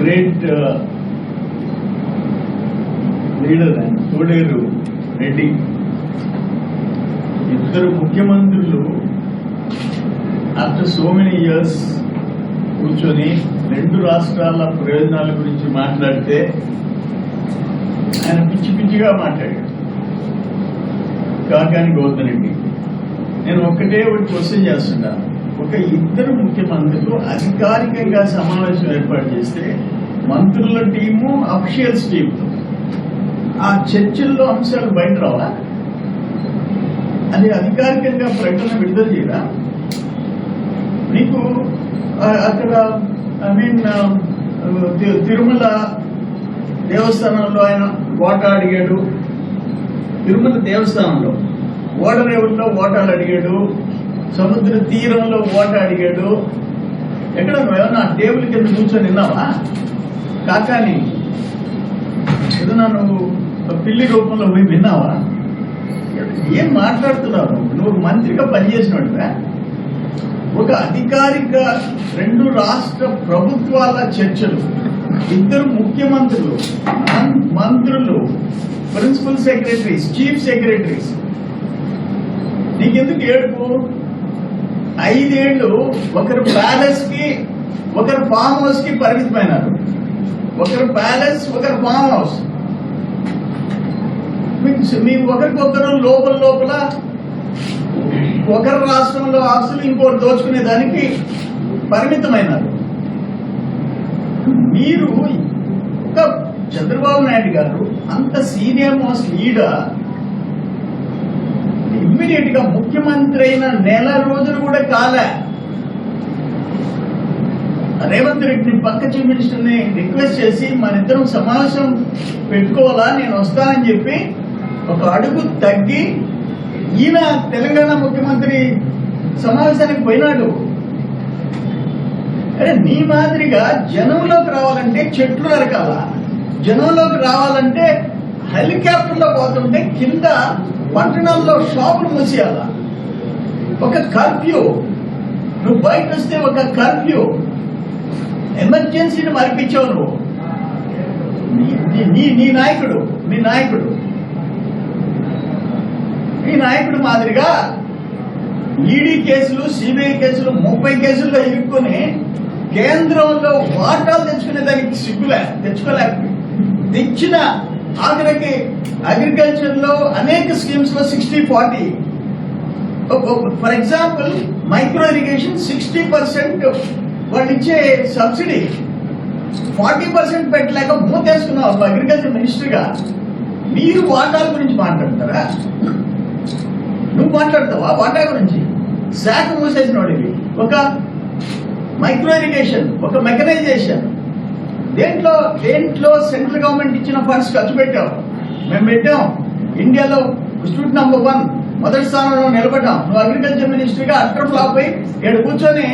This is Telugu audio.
గ్రేట్ లీడర్ ఆయన తోడేరు రెడ్డి ఇద్దరు ముఖ్యమంత్రులు ఆఫ్టర్ సో మెనీ ఇయర్స్ కూర్చొని రెండు రాష్ట్రాల ప్రయోజనాల గురించి మాట్లాడితే ఆయన పిచ్చి పిచ్చిగా మాట్లాడాడు. కాకాని గౌతమ్ రెడ్డి. నేను ఒక్కటే ఒకటి క్వశ్చన్ చేస్తున్నాను ఒక ఇద్దరు ముఖ్యమంత్రులు అధికారికంగా సమావేశం ఏర్పాటు చేస్తే మంత్రుల టీము అఫిషియల్స్ టీము. ఆ చర్చల్లో అంశాలు బయట రావా? అది అధికారికంగా ప్రకటన విడుదల చేయరా? నీకు అక్కడ ఐ మీన్ తిరుమల దేవస్థానంలో ఆయన ఓట అడిగాడు. తిరుమల దేవస్థానంలో ఓడరేవుల్లో ఓటాలు అడిగాడు. సముద్ర తీరంలో ఓట అడిగాడు. ఎక్కడ ఏమన్నా టేబుల్ కింద కూర్చొని విన్నావా కాకాని ఏదన్నా నువ్వు పిల్లి రూపంలో పోయి విన్నావా? ఏం మాట్లాడుతున్నావు? నువ్వు? మంత్రిగా పనిచేసినట్టుగా ఒక అధికారిక రెండు రాష్ట్ర ప్రభుత్వాల చర్చలు ఇద్దరు ముఖ్యమంత్రులు మం- మంత్రులు ప్రిన్సిపల్ సెక్రటరీస్ చీఫ్ సెక్రటరీస్. నీకెందుకు ఏడుపు? ఐదేళ్ళు ఒకరు ప్యాలెస్కి ఒకరు ఫామ్ హౌస్కి పరిమితమైనారు ఒకరు ప్యాలెస్ ఒకరు ఫామ్ హౌస్. మీకు ఒకరికొకరు లోపల లోపల ఒకరి రాష్ట్రంలో ఆస్తులు ఇంకోటి దోచుకునే దానికి పరిమితమైనారు. మీరు ఒక చంద్రబాబు నాయుడు గారు అంత సీనియర్ మోస్ట్ లీడర్ ఇమ్మీడియట్గా ముఖ్యమంత్రి అయిన నెల రోజులు కూడా కాలే. రేవంత్ రెడ్డిని పక్క చీఫ్ మినిస్టర్ని రిక్వెస్ట్ చేసి మన ఇద్దరం సమావేశం పెట్టుకోవాలా నేను వస్తానని చెప్పి ఒక అడుగు తగ్గి ఈయన తెలంగాణ ముఖ్యమంత్రి సమావేశానికి పోయినాడు. అరే నీ మాదిరిగా జనంలోకి రావాలంటే చెట్లు నరకాల. జనంలోకి రావాలంటే హెలికాప్టర్లో పోతుంటే కింద పట్టణాల్లో షాపులు మూసేయాలా. ఒక కర్ఫ్యూ. నువ్వు బయట వస్తే ఒక కర్ఫ్యూ. ఎమర్జెన్సీని మరిపించావు నువ్వు. నీ- నీ- నాయకుడు నీ నాయకుడు నీ నాయకుడు. మాదిరిగా ఈడీ కేసులు సిబిఐ కేసులు ముప్పై కేసుల్లో ఇరుక్కుని కేంద్రంలో వాటాలు తెచ్చుకునే దానికి సిగ్గులే తెచ్చుకోలేక తెచ్చిన ఆఖరికి అగ్రికల్చర్లో అనేక స్కీమ్స్లో sixty forty for example micro irrigation sixty percent వాళ్ళు ఇచ్చే సబ్సిడీ ఫార్టీ పర్సెంట్ పెట్టలేక మూతేసుకున్నావు అగ్రికల్చర్ మినిస్టర్గా మీరు వాటాల గురించి మాట్లాడతారా? నువ్వు మాట్లాడతావా? వాటా గురించి? శాఖ మూసేసిన వాడివి ఒక మైక్రో ఇరిగేషన్ ఒక మెకనైజేషన్ దేంట్లో దేంట్లో సెంట్రల్ గవర్నమెంట్ ఇచ్చిన ఫండ్స్ ఖర్చు పెట్టాం? మేము పెట్టాం. ఇండియాలో స్టూడెంట్ నంబర్ వన్ మొదటి స్థానంలో నిలబడ్డాం. నువ్వు అగ్రికల్చర్ మినిస్ట్రీగా అక్కడ అట్టర్ ఫ్లాప్ అయి ఇక్కడ కూర్చొని